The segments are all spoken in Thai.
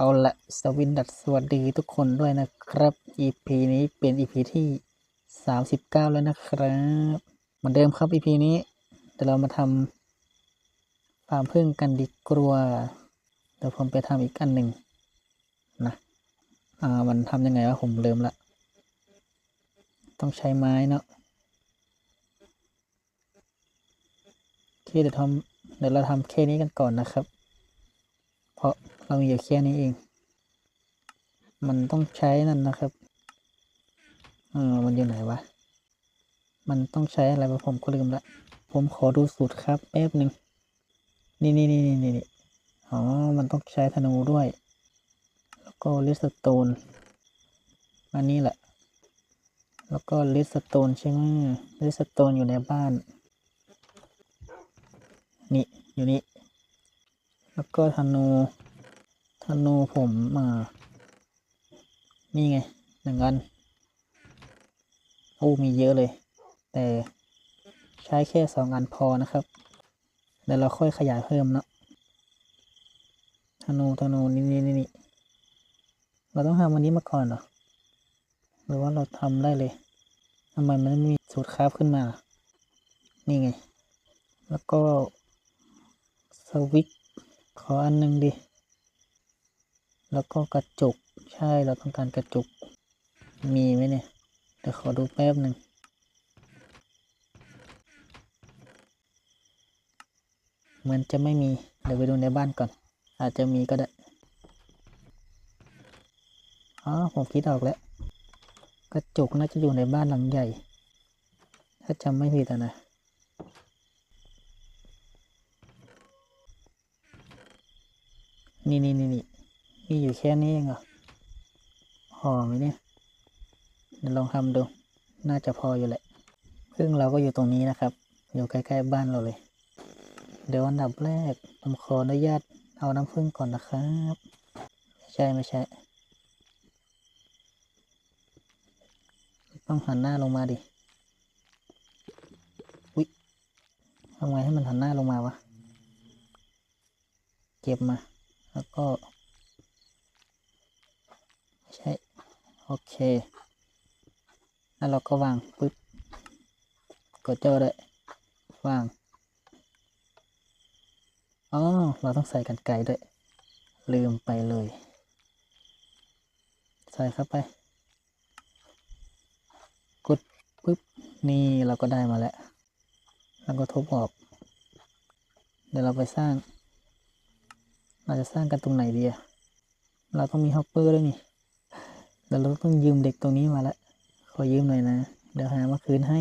เอาละสวินดัดสวัสดีทุกคนด้วยนะครับ EP นี้เป็น EP ที่ 39 แล้วนะครับ เหมือนเดิมครับ EP นี้เดี๋ยวเรามาทำฟาร์มพึ่งกันดีกว่าเดี๋ยวผมไปทำอีกอันหนึ่งนะอ่ามันทำยังไงวะผมลืมละ ต้องใช้ไม้เนาะโอเคเดี๋ยวทำเดี๋ยวเราทำแค่นี้กันก่อนนะครับ เพราะ เรามีอยู่แค่นี้เอง มันต้องใช้นั่นนะครับ เออมันอยู่ไหนวะ มันต้องใช้อะไรวะผมก็ลืมละ ผมขอดูสูตรครับแป๊บหนึ่งนี่นี่นี่นี่นี่อ๋อ มันต้องใช้ธนูด้วย แล้วก็ลิสโตน อันนี้แหละ แล้วก็ลิสโตนใช่ไหมลิสโตนอยู่ในบ้าน นี่ อยู่นี่ แล้วก็ธนู ธนูผมมา นี่ไงหนึ่งอันโอ้มีเยอะเลย แต่ใช้แค่สองอันพอนะครับเดี๋ยวเราค่อยขยายเพิ่มเนาะธนูธนูนี่นี่นี่นี่เราต้องทำวันนี้มาก่อนเหรอหรือว่าเราทำได้เลยทำไมมันไม่มีสูตรคราฟขึ้นมา นี่ไง แล้วก็สวิตขออันหนึ่งดิ แล้วก็กระจก ใช่เราต้องการกระจก มีไหมเนี่ย เดี๋ยวขอดูแป๊บหนึ่งเหมือนจะไม่มี เดี๋ยวไปดูในบ้านก่อน อาจจะมีก็ได้ อ๋อ ผมคิดออกแล้ว กระจกน่าจะอยู่ในบ้านหลังใหญ่ ถ้าจำไม่ผิดนะนี่นี่นี่นี่ มีอยู่แค่นี้เองเหรอพอไหมเนี่ยเดี๋ยวลองทำดู น่าจะพออยู่แหละพึ่งเราก็อยู่ตรงนี้นะครับ อยู่ใกล้ๆบ้านเราเลย เดี๋ยวอันดับแรกผมขออนุญาตเอาน้ำผึ้งก่อนนะครับไม่ใช่ไม่ใช่ ต้องหันหน้าลงมาดิ อุ๊ยทำไงให้มันหันหน้าลงมาวะ เก็บมา แล้วก็ ไม่ใช่ โอเค แล้วเราก็วางปึ๊บกดเจอเลยวาง อ๋อ เราต้องใส่กันไกลด้วย ลืมไปเลย ใส่เข้าไป กดปึ๊บ นี่เราก็ได้มาแล้ว แล้วก็ทุบออก เดี๋ยวเราไปสร้าง เราจะสร้างกันตรงไหนดีอะเราต้องมีฮอปเปอร์ด้วยนี่ เดี๋ยวเราต้องยืมเด็กตรงนี้มาแล้วขอยืมหน่อยนะ เดี๋ยวหามาคืนให้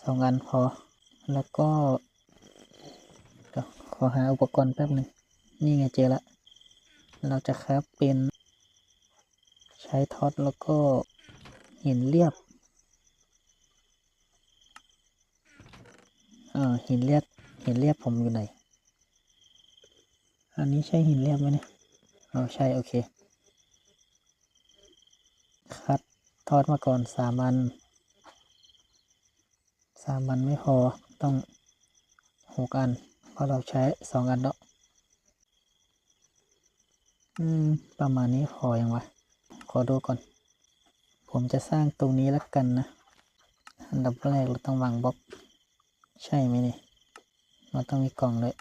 สองอันพอ แล้วก็ขอหาอุปกรณ์แป๊บหนึ่งนี่ไงเจอละ เราจะครับเป็นใช้ท็อตแล้วก็หินเรียบเออหินเรียบหินเรียบผมอยู่ไหน อันนี้ใช่หินเรียบไหมเนี่ยอ๋อใช่ โอเค คัดทอดมาก่อนสามอันสามอันไม่พอต้องหกอัน เพราะเราใช้สองอันเนาะอืม ประมาณนี้พออยังวะ ขอดูก่อน ผมจะสร้างตรงนี้แล้วกันนะ อันดับแรกเราต้องวางบล็อก ใช่ไหมเนี่ยมันต้องมีกล่องเลย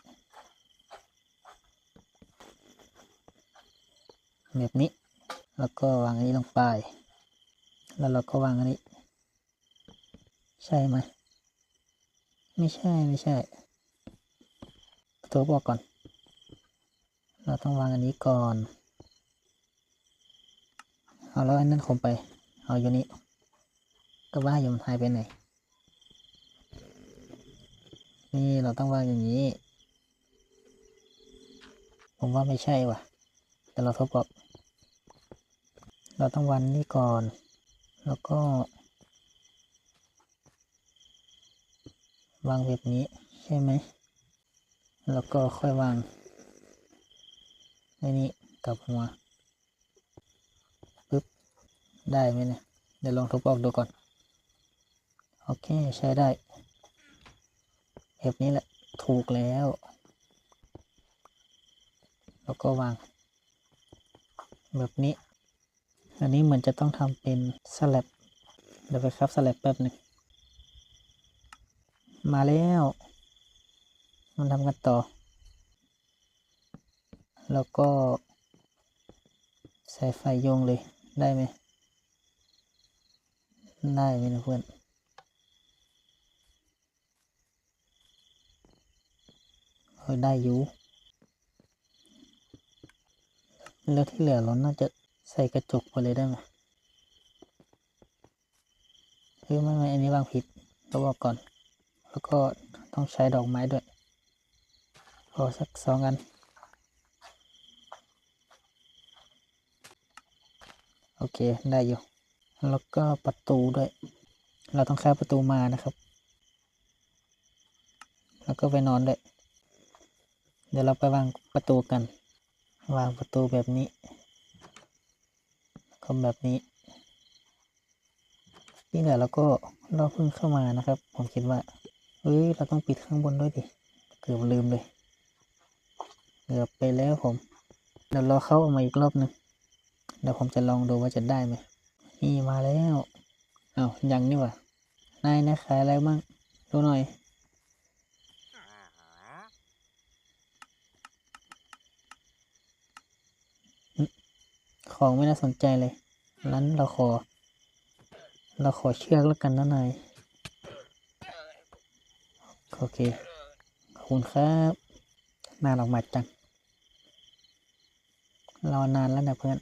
แบบนี้ แล้วก็วางอันนี้ลงไป แล้วเราก็วางอันนี้ ใช่ไหม ไม่ใช่ ไม่ใช่ ตัวบอกก่อน เราต้องวางอันนี้ก่อน เอาแล้วอันนั้นคงไป เอาอยู่นี่ก็ว่าอยู่มันหายไปไหน นี่เราต้องวางอย่างนี้ ผมว่าไม่ใช่ว่ะ แต่เราทดสอบ เราต้องวันนี้ก่อน แล้วก็ วางแบบนี้ใช่ไหม แล้วก็ค่อยวางในนี้กลับหัวปึ๊บ ได้ไหมเนี่ย เดี๋ยวลองทุบออกดูก่อน โอเค ใช้ได้ แบบนี้แหละ ถูกแล้ว แล้วก็วาง แบบนี้ อันนี้เหมือนจะต้องทำเป็นสลับเดี๋ยวไปครับสลับแป๊บหนึ่งมาแล้วมันทำกันต่อ แล้วก็ ใส่ไฟโยงเลยได้ไหมได้ไหมนะเพื่อนเออได้อยู่แล้วที่เหลือเราน่าจะ ใส่กระจกไปเลยได้ไหมเฮ้ยไม่ไม่อันนี้วางผิดเราบอกก่อน แล้วก็ต้องใช้ดอกไม้ด้วยพอสักสองอัน โอเค ได้อยู่ แล้วก็ประตูด้วย เราต้องแค่ประตูมานะครับ แล้วก็ไปนอนด้วย เดี๋ยวเราไปวางประตูกัน วางประตูแบบนี้ ก็แบบนี้ที่เหลือเราก็เราเพิ่งเข้ามานะครับ ผมคิดว่าเฮ้ยเราต้องปิดข้างบนด้วยดิเกือบลืมเลยเกือบไปแล้วผมเดี๋ยวราเข้าออกมาอีกรอบหนึ่งเดี๋ยวผมจะลองดูว่าจะได้ไหมนี่มาแล้วอา้าวยังนี่ว่านายนะขายอะไรบ้างดูหน่อย ของไม่น่าสนใจเลยนั้นเราขอ เราขอเชือกแล้วกันนะนายโอเค ขอบคุณครับนานออกมาจัง รอนานแล้วนะเพื่อน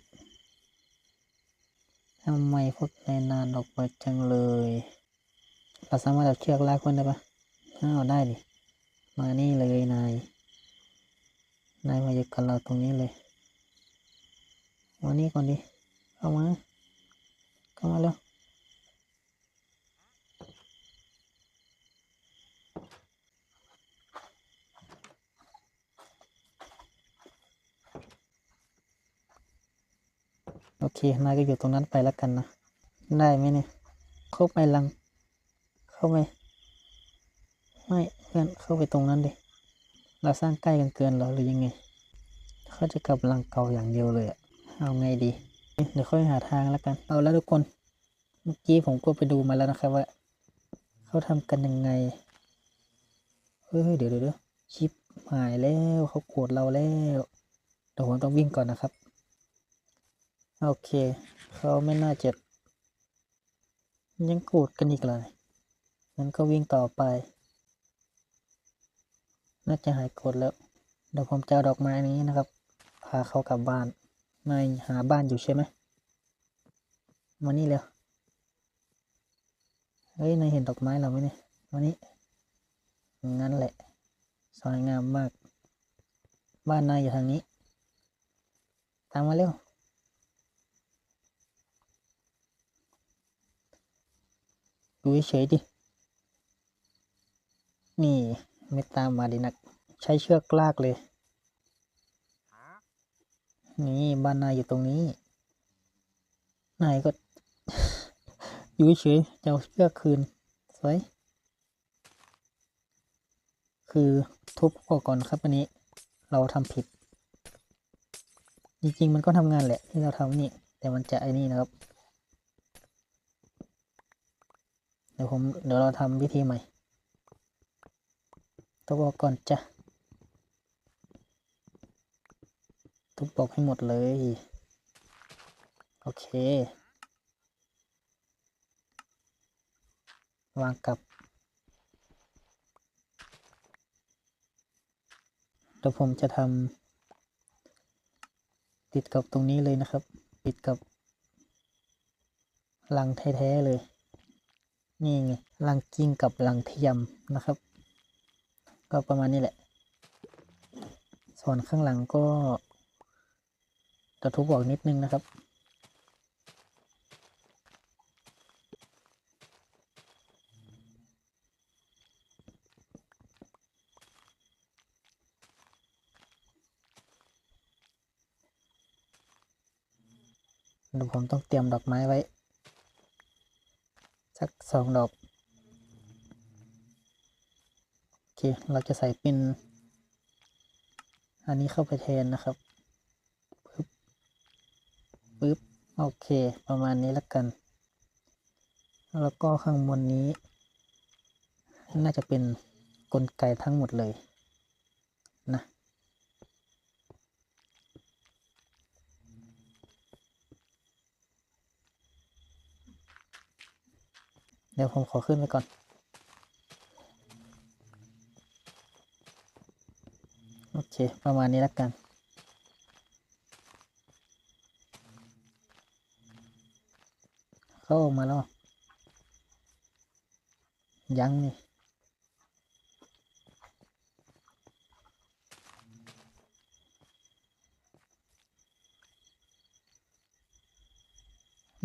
ทำไมพวกนายนานออกมาจังเลยเราสามารถเอาเชือกลากคนได้ปะอ้าได้ดิ มานี่เลยนาย นายมาอยู่กับเราตรงนี้เลย มานี่ก่อนดิ เข้ามา เข้ามาแล้วโอเคนายก็อยู่ตรงนั้นไปแล้วกันนะ ได้ไหมเนี่ย เข้าไปลัง เข้าไป ไม่เพื่อนเข้าไปตรงนั้นดิเราสร้างใกล้กันเกินเหรอหรือยังไง เขาจะกลับลังเก่าอย่างเดียวเลยอะ เอาไงดี เดี๋ยวค่อยหาทางแล้วกัน เอาแล้วทุกคน เมื่อกี้ผมก็ไปดูมาแล้วนะครับว่า เขาทำกันยังไง เฮ้ยเดี๋ยวเดี๋ยวเดี๋ยวชิปหายแล้วเขาโกรธเราแล้วเดี๋ยวผมต้องวิ่งก่อนนะครับ โอเค เขาไม่น่าจะยังโกรธกันอีกเลยงั้นก็วิ่งต่อไป น่าจะหายโกรธแล้ว เดี๋ยวผมจะเอาดอกไม้นี้นะครับ พาเขากลับบ้าน นายหาบ้านอยู่ใช่ไหมมานี่เร็วเฮ้ยนายเห็นดอกไม้เราไหมเนี่ยมานี่งั้นแหละสวยงามมาก บ้านนายอยู่ทางนี้ ตามมาเร็วดูเฉยดิ นี่ไม่ตามมาดินัก ใช้เชือกลากเลย นี่บ้านนายอยู่ตรงนี้ นายก็ อยู่เฉยจะเอาเชือกคืนสวยคือทุบออกก่อนครับอันนี้ เราทำผิด จริงๆมันก็ทำงานแหละที่เราทำนี่ แต่มันจะไอ้นี่นะครับ เดี๋ยวผมเดี๋ยวเราทำวิธีใหม่ทุบออกก่อนจ้ะ ทุบออกให้หมดเลย โอเค วางกลับเดี๋ยวผมจะทำติดกับตรงนี้เลยนะครับ ติดกับลังแท้ๆเลย นี่ไงลังกิ้งกับลังเทียมนะครับ ก็ประมาณนี้แหละ ส่วนข้างหลังก็ จะทุบออกนิดนึงนะครับเดี๋ยวผมต้องเตรียมดอกไม้ไว้ สักสองดอก โอเค เราจะใส่เป็น อันนี้เข้าไปแทนนะครับปึ๊บ โอเค ประมาณนี้แล้วกัน แล้วก็ข้างบนนี้ น่าจะเป็นกลไกทั้งหมดเลยนะเดี๋ยวผมขอขึ้นไปก่อน โอเค ประมาณนี้แล้วกัน เข้าออกมาแล้ว ยังนี่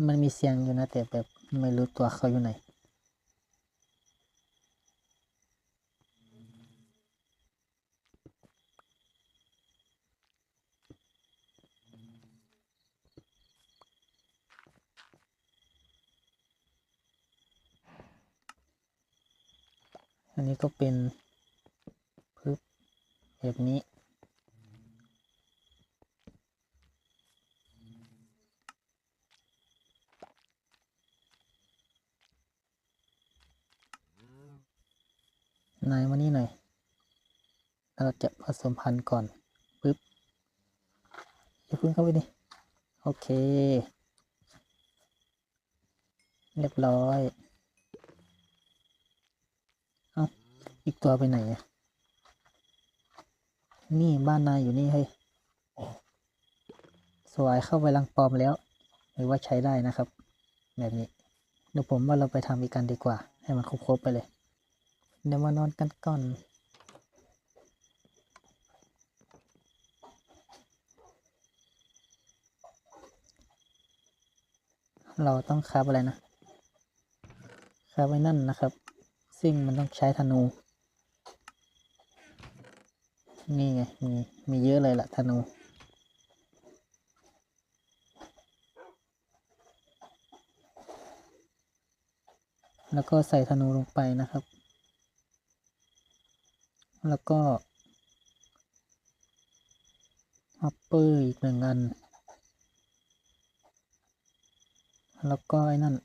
มันมีเสียงอยู่นะแต่แบบไม่รู้ตัวเขาอยู่ไหน ก็เป็นพึบแบบนี้ นายมานี่หน่อย เราจะผสมพันธุ์ก่อนปึ๊บอย่าพึ่งเข้าไปดิ โอเค เรียบร้อย เอา อีกตัวไปไหนอะนี่บ้านนายอยู่นี่เฮ้ยสวายเข้าไปรังปลอมแล้วหรือว่าใช้ได้นะครับ แบบนี้เดี๋ยวผมว่าเราไปทำอีกกันดีกว่า ให้มันครบๆไปเลย เดี๋ยวมานอนกันก่อนเราต้องคาบอะไรนะคาบไว้นั่นนะครับ ซึ่งมันต้องใช้ธนู นี่ไงมีมีเยอะเลยล่ะธนูแล้วก็ใส่ธนูลงไปนะครับ แล้วก็ฮอปเปอร์อีกหนึ่งอัน แล้วก็ไอ้นั่น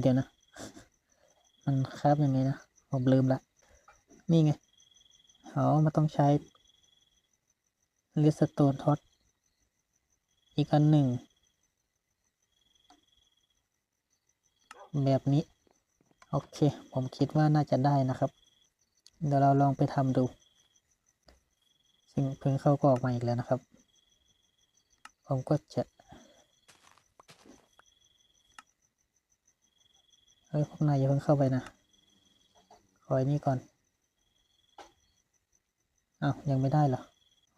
เดี๋ยวนะ มันคราบยังไงนะ ผมลืมละ นี่ไง อ๋อมันต้องใช้เลสโตนท็อตอีกอันหนึ่ง แบบนี้ โอเค ผมคิดว่าน่าจะได้นะครับ เดี๋ยวเราลองไปทำดู ซึ่งเพิ่งเข้าก็ออกมาอีกแล้วนะครับ ผมก็จะเฮ้ยพวกนายอย่าเพิ่งเข้าไปนะ ขอไอ้นี่ก่อน อ้าวยังไม่ได้เหรอ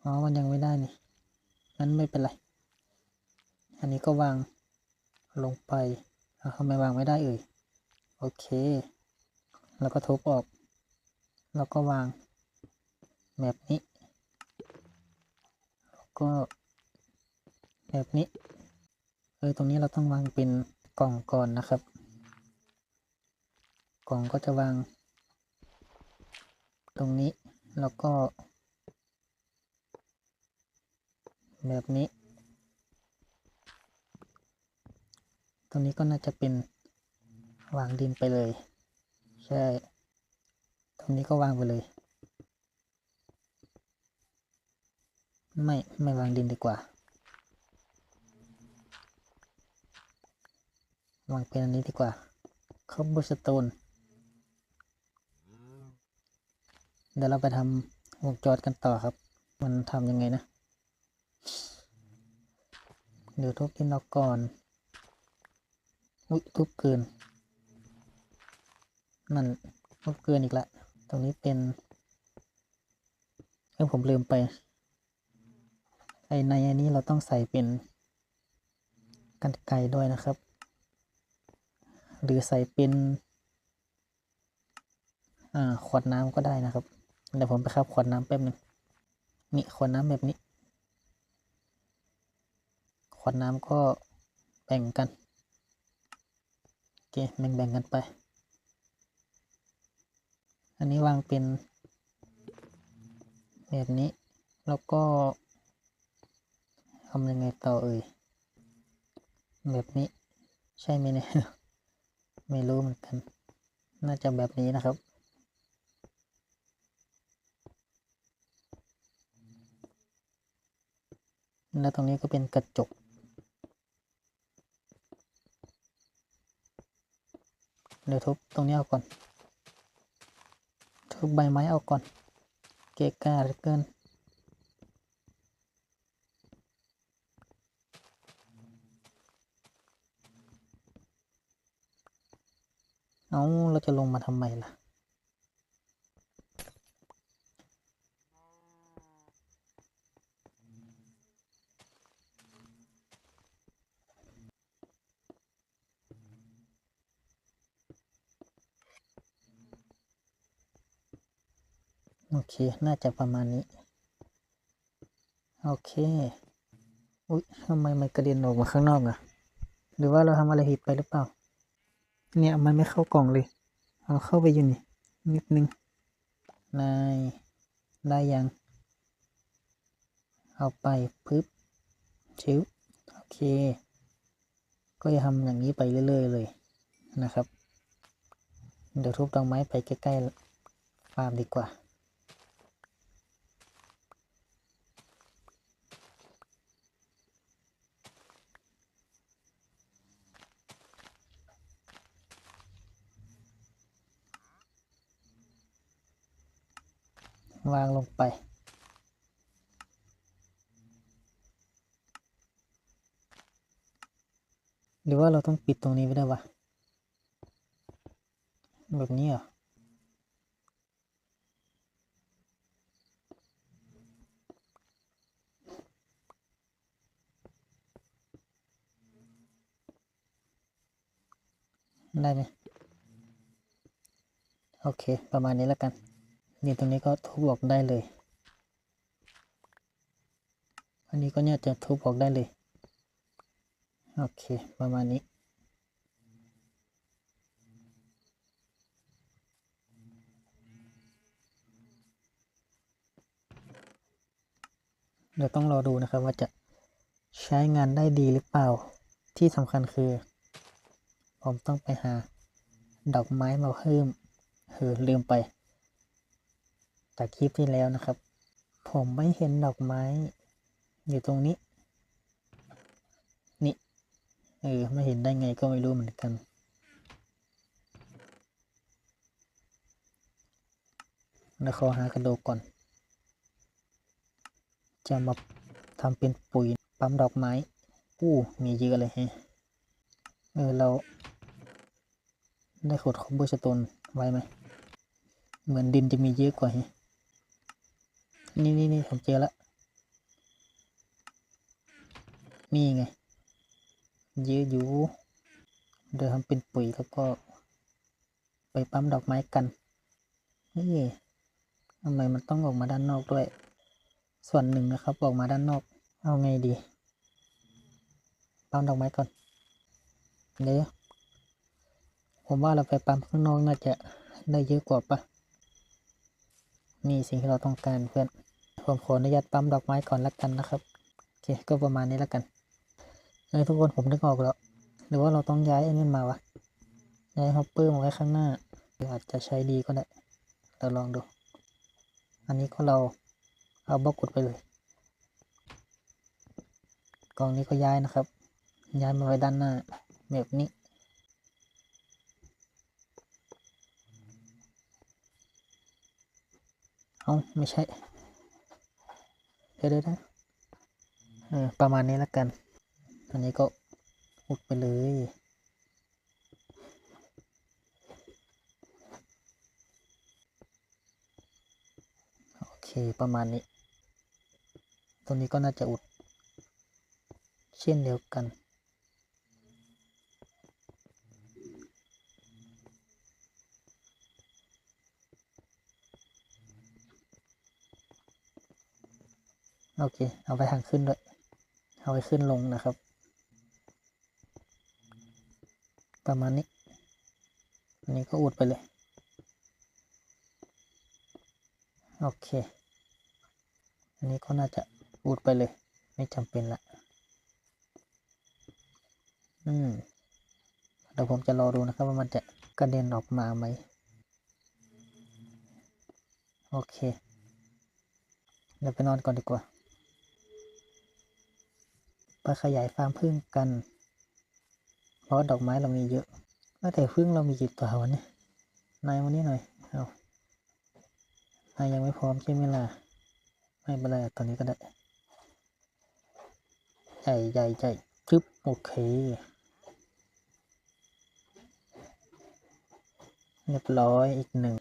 อ๋อ มันยังไม่ได้นี่งั้นไม่เป็นไร อันนี้ก็วางลงไปอ้าวทำไมวางไม่ได้เอ่ย โอเค แล้วก็ทุบออก แล้วก็วางแบบนี้ แล้วก็แบบนี้ เออ ตรงนี้เราต้องวางเป็นกล่องก่อนนะครับ กล่องก็จะวาง ตรงนี้ แล้วก็ แบบนี้ ตรงนี้ก็น่าจะเป็นวางดินไปเลย ใช่ ตรงนี้ก็วางไปเลย ไม่ ไม่วางดินดีกว่า วางเป็นอันนี้ดีกว่าคอบสโตนเดี๋ยวเราไปทำวงจรกันต่อครับ มันทำยังไงนะ เดี๋ยวทุบดินออกก่อน อุ้ยทุบเกิน นั่นทุบเกินอีกละ ตรงนี้เป็นเออผมลืมไป ไอในอันนี้เราต้องใส่เป็นกันไกด้วยนะครับ หรือใส่เป็นอ่าขวดน้ำก็ได้นะครับ เดี๋ยวผมไปครับขวดน้ำแป๊บนึงนี่ขวดน้ำแบบนี้ ขวดน้ำก็แบ่งกัน โอเคแบ่งๆกันไป อันนี้วางเป็น แบบนี้ แล้วก็ทำยังไงต่อเอ่ย แบบนี้ ใช่ไหมเนี่ย ไม่รู้เหมือนกัน น่าจะแบบนี้นะครับแล้วตรงนี้ก็เป็นกระจก เดี๋ยวทุบตรงนี้เอาก่อน ทุบใบไม้เอาก่อน เกะกะเหลือเกินเอาเราจะลงมาทำไมล่ะ น่าจะประมาณนี้ โอเคอุ๊ยทำไมมันกระเด็นออกมาข้างนอกอะหรือว่าเราทำอะไรผิดไปหรือเปล่า เนี่ยมันไม่เข้ากล่องเลยเอาเข้าไปอยู่นี่นิดนึงนายได้ยัง เอาไปปึ๊บชิวโอเค ก็จะทำอย่างนี้ไปเรื่อยๆเลยนะครับ เดี๋ยวทุบดอกไม้ไปใกล้ๆฟาร์มดีกว่า วางลงไป หรือว่าเราต้องปิดตรงนี้ไว้ได้วะแบบนี้เหรอได้ไหมโอเค ประมาณนี้แล้วกัน นี่ตรงนี้ก็ทุบออกได้เลย อันนี้ก็เนี่ยจะทุบออกได้เลย โอเค ประมาณนี้เดี๋ยวต้องรอดูนะครับว่าจะใช้งานได้ดีหรือเปล่า ที่สำคัญคือ ผมต้องไปหาดอกไม้มาเพิ่มเออลืมไป จากคลิปที่แล้วนะครับ ผมไม่เห็นดอกไม้ อยู่ตรงนี้ นี่ เออ ไม่เห็นได้ไงก็ไม่รู้เหมือนกันแล้วขอหากระดูกก่อน จะมาทำเป็นปุ๋ยปั๊มดอกไม้ อู้ มีเยอะเลยฮะ เออ เรา ได้ขดคอมโบสโตนไว้ไหม เหมือนดินจะมีเยอะกว่าฮะ นี่นี่นี่ผมเจอแล้ว นี่ไง เยอะอยู่ เดี๋ยวทำเป็นปุ๋ยแล้วก็ ไปปั๊มดอกไม้กันเฮ้ยทำไมมันต้องออกมาด้านนอกด้วย ส่วนหนึ่งนะครับ ออกมาด้านนอก เอาไงดี ปั๊มดอกไม้ก่อน เดี๋ยว ผมว่าเราไปปั๊มข้างนอกน่าจะได้เยอะกว่าปะ นี่สิ่งที่เราต้องการเพื่อนผมขออนุญาตปั๊มดอกไม้ก่อนละกันนะครับโอเคก็ประมาณนี้ละกันเออทุกคนผมนึกออกแล้ว หรือว่าเราต้องย้ายไอ้นี่มาวะย้ายฮอปเปอร์มาไว้ข้างหน้าหรืออาจจะใช้ดีก็ได้เราลองดู อันนี้ก็เราเอาบล็อกกดไปเลยกล่องนี้ก็ย้ายนะครับ ย้ายมาไว้ด้านหน้าแบบนี้ เอาไม่ใช่ เดี๋ยวเดี๋ยวนะเออประมาณนี้แล้วกันอันนี้ก็อุดไปเลย โอเค ประมาณนี้ ตรงนี้ก็น่าจะอุด เช่นเดียวกัน โอเค เอาไปทางขึ้นด้วย เอาไปขึ้นลงนะครับ ประมาณนี้ อันนี้ก็อุดไปเลย โอเค อันนี้ก็น่าจะพูดไปเลย ไม่จำเป็นละ อืม เดี๋ยวผมจะรอดูนะครับว่ามันจะกระเด็นออกมาไหม โอเค เดี๋ยวไปนอนก่อนดีกว่า ไปขยายฟาร์มพึ่งกัน เพราะดอกไม้เรามีเยอะว่าแต่พึ่งเรามีกี่ตัววะเนี่ยนายวันนี้หน่อย เอานายยังไม่พร้อมใช่ไหมล่ะ ไม่เป็นไรตอนนี้ก็ได้ ใหญ่ใหญ่ใหญ่จึ๊บโอเค เรียบร้อยอีกหนึ่ง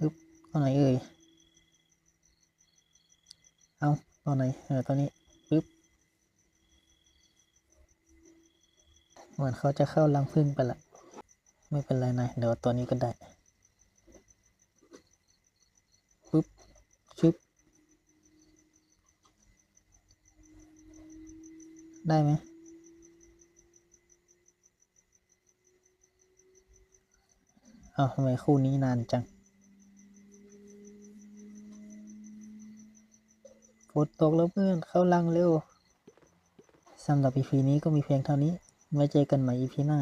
อึ๊บตัวไหนเอ่ย เอา ตัวไหนเออตัวนี้ปึ๊บเหมือนเขาจะเข้ารังผึ้งไปละ ไม่เป็นไรนายเดี๋ยวตัวนี้ก็ได้ปึ๊บชึบได้ไหมอ้าวทำไมคู่นี้นานจัง ฝนตกแล้วเพื่อนเข้ารังเร็วสำหรับ EP นี้ก็มีเพียงเท่านี้ไว้เจอกันใหม่ EP หน้า